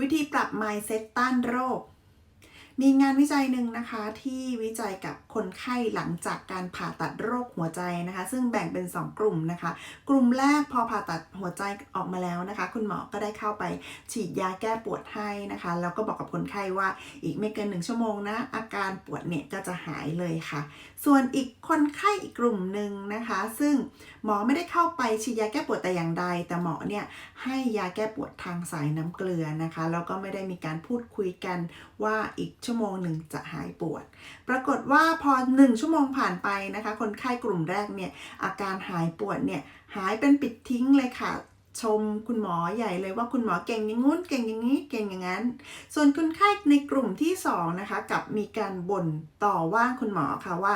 วิธีปรับ mindset ต้านโรค มีงานวิจัยหนึ่งนะคะที่วิจัยกับคนไข้หลังจากการผ่าตัดโรคหัวใจนะคะ ซึ่งแบ่งเป็น 2 กลุ่มนะคะ กลุ่มแรกพอผ่าตัดหัวใจออกมาแล้วนะคะ คุณหมอก็ได้เข้าไปฉีดยาแก้ปวดให้นะคะแล้วก็บอกกับคนไข้ว่าอีกไม่เกินหนึ่งชั่วโมงนะอาการปวดเนี่ยก็จะหายเลยค่ะ ส่วนอีกคนไข้อีกกลุ่มหนึ่งนะคะ ซึ่งหมอไม่ได้เข้าไปฉีดยาแก้ปวดแต่อย่างใด แต่หมอเนี่ยให้ยาแก้ปวดทางสายน้ำเกลือนะคะแล้วก็ไม่ได้มีการพูดคุยกันว่าอีกชั่วโมงหนึ่งจะหายปวด ปรากฏว่าพอ 1 ชั่วโมงผ่านไปนะคะ คนไข้กลุ่มแรกเนี่ยอาการหายปวดเนี่ยหายเป็นปิดทิ้งเลยค่ะชมคุณหมอใหญ่เลยว่าคุณหมอเก่งอย่างงู้นเก่งอย่างนี้เก่งอย่างนั้น ส่วนคนไข้ในกลุ่มที่2นะคะกับมีการบ่นต่อว่าคุณหมอค่ะว่า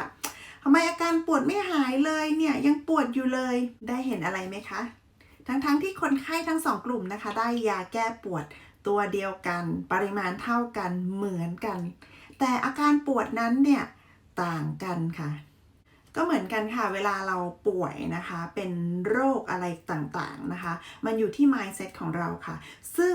ทำไมอาการปวดไม่หายเลยเนี่ยยังปวดอยู่เลยได้เห็นอะไรไหมคะ ทั้งๆทที่คนไข้ทั้งสองกลุ่มนะคะ ได้ยาแก้ปวด ตัวเดียวกัน ปริมาณเท่ากันเหมือนกัน แต่อาการปวดนั้นเนี่ยต่างกันค่ะ ก็เหมือนกันค่ะ เวลาเราป่วยนะคะ เป็นโรคอะไรต่างๆนะคะ มันอยู่ที่ mindset ของเราค่ะ ซึ่ง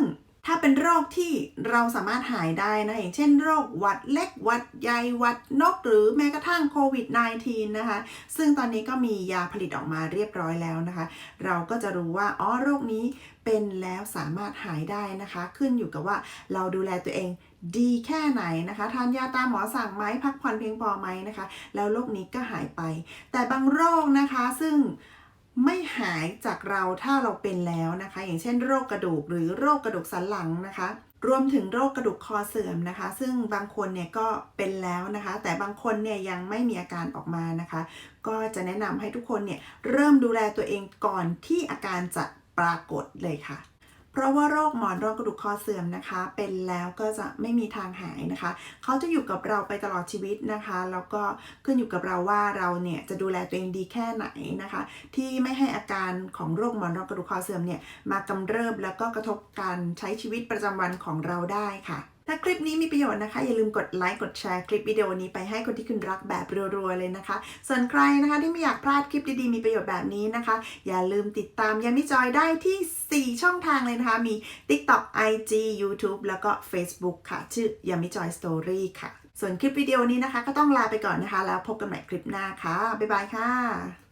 ถ้าเป็นโรคที่เราสามารถหายได้นะ อย่างเช่นโรคหวัดเล็กหวัดใหญ่หวัดนก หรือแม้กระทั่งโควิด -19 นะคะ ซึ่งตอนนี้ก็มียาผลิตออกมาเรียบร้อยแล้วนะคะ เราก็จะรู้ว่าอ๋อโรคนี้เป็นแล้วสามารถหายได้นะคะ ขึ้นอยู่กับว่าเราดูแลตัวเองดีแค่ไหนนะคะ ทานยาตามหมอสั่งไหมพักผ่อนเพียงพอไหมนะคะ แล้วโรคนี้ก็หายไป แต่บางโรคนะคะซึ่ง ไม่หายจากเราถ้าเราเป็นแล้วนะคะ อย่างเช่นโรคกระดูกหรือโรคกระดูกสันหลังนะคะ รวมถึงโรคกระดูกคอเสื่อมนะคะ ซึ่งบางคนเนี่ยก็เป็นแล้วนะคะ แต่บางคนเนี่ยยังไม่มีอาการออกมานะคะ ก็จะแนะนำให้ทุกคนเนี่ยเริ่มดูแลตัวเองก่อนที่อาการจะปรากฏเลยค่ะ เพราะว่าโรคหมอนรองกระดูกคอเสื่อมนะคะ เป็นแล้วก็จะไม่มีทางหายนะคะ เขาจะอยู่กับเราไปตลอดชีวิตนะคะ แล้วก็ขึ้นอยู่กับเราว่าเราเนี่ยจะดูแลตัวเองดีแค่ไหนนะคะ ที่ไม่ให้อาการของโรคหมอนรองกระดูกคอเสื่อมเนี่ยมากำเริบแล้วก็กระทบการใช้ชีวิตประจำวันของเราได้ค่ะ ถ้าคลิปนี้มีประโยชน์นะคะ อย่าลืมกดไลค์กดแชร์คลิปวิดีโอนี้ไปให้คนที่คุณรักแบบรัวๆเลยนะคะ ส่วนใครนะคะที่ไม่อยากพลาดคลิปดีๆมีประโยชน์แบบนี้นะคะ อย่าลืมติดตามยามิจอยได้ที่ 4 ช่องทางเลยนะคะ มี TikTok IG YouTube แล้วก็ Facebook ค่ะ ชื่อยามิจอยสตอรี่ค่ะ ส่วนคลิปวิดีโอนี้นะคะ ก็ต้องลาไปก่อนนะคะ แล้วพบกันใหม่คลิปหน้าค่ะบ๊ายบายค่ะ